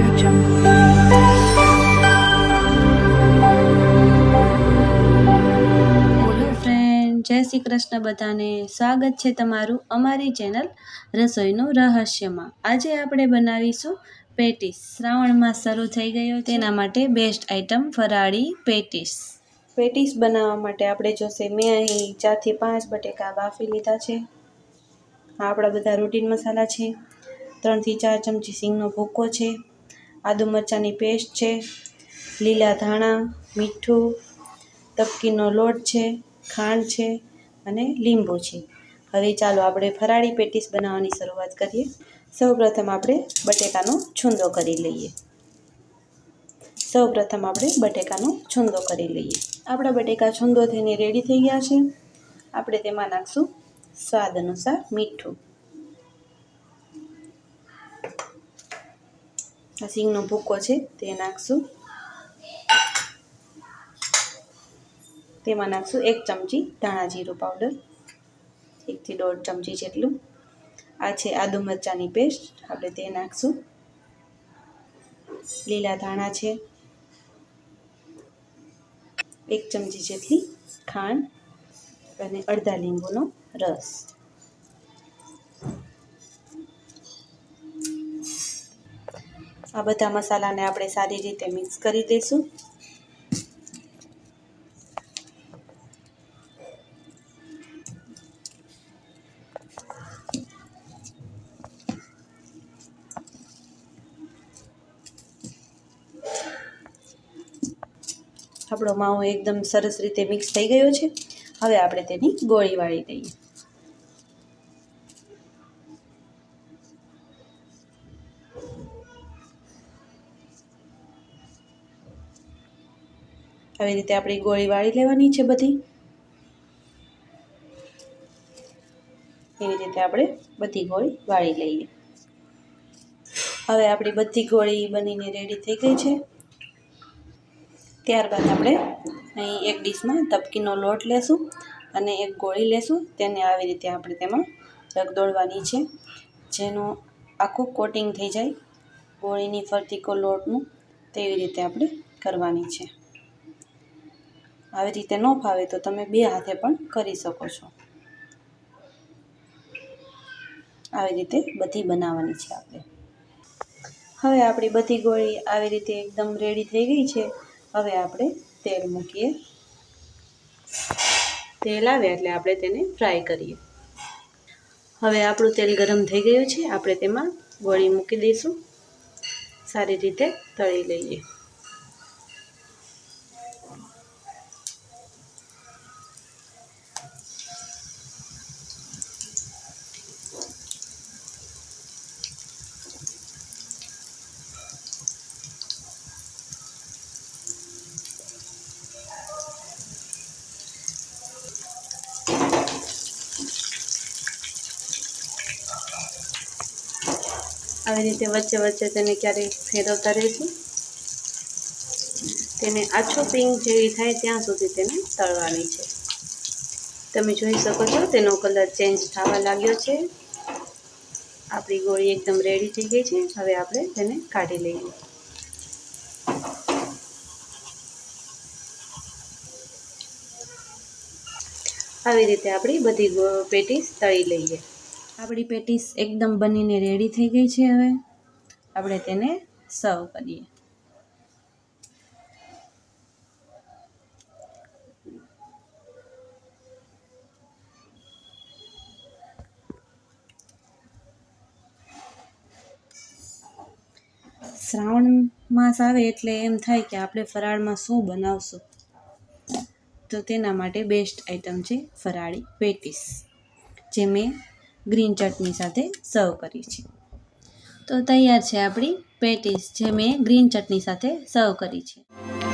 જય શ્રી કૃષ્ણ બધાને. સ્વાગત છે તમારું અમારી ચેનલ રસોઈનું રહસ્યમાં. આજે આપણે બનાવીશું પેટીસ. શ્રાવણમાં શરૂ થઈ ગયો તેના માટે બેસ્ટ આઈટમ ફરાળી પેટીસ. પેટીસ બનાવવા માટે આપણે જોશે મેં અહીં ચારથી પાંચ બટેકા બાફી લીધા છે. આ આપણા બધા રૂટીન મસાલા છે. ત્રણથી ચાર ચમચી સિંગનો ભૂકો છે. આદુ મરચાંની પેસ્ટ છે, લીલા ધાણા, મીઠું, તપકીનો લોટ છે, ખાંડ છે અને લીંબુ છે. હવે ચાલો આપણે ફરાળી પેટીસ બનાવવાની શરૂઆત કરીએ. સૌપ્રથમ આપણે બટેકાનો છૂંદો કરી લઈએ. સૌપ્રથમ આપણે બટેકાનો છૂંદો કરી લઈએ. આપણા બટેકા છૂંદો થઈને રેડી થઈ ગયા છે. આપણે તેમાં નાખશું સ્વાદ અનુસાર મીઠું. સિંગનો ભૂકો છે તે નાખશું તેમાં નાખશું એક ચમચી ધાણા જીરું પાવડર એકથી દોઢ ચમચી જેટલું. આ છે આદુ મરચાંની પેસ્ટ આપણે તે નાખશું લીલા ધાણા છે. એક ચમચી જેટલી ખાંડ અને અડધા લીંબુનો રસ. આ બધા મસાલાને આપણે સારી રીતે મિક્સ કરી દઈશું. આપણો માવો એકદમ સરસ રીતે મિક્સ થઈ ગયો છે. હવે આપણે તેની ગોળી વાળી દઈએ. આવી રીતે આપણી ગોળી વાળી લેવાની છે બધી. એવી રીતે આપણે બધી ગોળી વાળી લઈએ. હવે આપણી બધી ગોળી બનીને રેડી થઈ ગઈ છે. ત્યારબાદ આપણે અહીં એક ડીશમાં તપકીનો લોટ લેશું અને એક ગોળી લેશું. તેને આવી રીતે આપણે તેમાં રગદોળવાની છે. જેનું આખું કોટિંગ થઈ જાય ગોળીની ફરતી કો લોટનું. તેવી રીતે આપણે કરવાની છે. આવી રીતે ન ફાવે તો તમે બે હાથે પણ કરી શકો છો. આવી રીતે બધી બનાવવાની છે આપણે. હવે આપણી બધી ગોળી આવી રીતે એકદમ રેડી થઈ ગઈ છે. હવે આપણે તેલ મૂકીએ. તેલ આવે એટલે આપણે તેને ફ્રાય કરીએ. હવે આપણું તેલ ગરમ થઈ ગયું છે. આપણે તેમાં ગોળી મૂકી દઈશું. સારી રીતે તળી લઈએ. આવી રીતે વચ્ચે વચ્ચે તેને ક્યારેક ફેરવતા રહીશું તેને આછો પિંક જેવી થાય ત્યાં સુધી તેને તળવાની છે. તમે જોઈ શકો છો તેનો કલર ચેન્જ થવા લાગ્યો છે. આપણી ગોળી એકદમ રેડી થઈ ગઈ છે. હવે આપણે તેને કાઢી લઈએ. આવી રીતે આપણી બધી પેટીસ તળી લઈએ. આપણી પેટીસ એકદમ બનીને રેડી થઈ ગઈ છે હવે. આપણે તેને સર્વ કરીએ. શ્રાવણ માસ આવે એટલે એમ થાય કે આપણે ફરાળમાં શું બનાવશું? તો તેના માટે બેસ્ટ આઈટમ છે ફરાળી પેટીસ, જે મેં ગ્રીન ચટણી સાથે સર્વ કરી છે તો તૈયાર છે આપણી પેટીસ, જે મેં ગ્રીન ચટણી સાથે સર્વ કરી છે.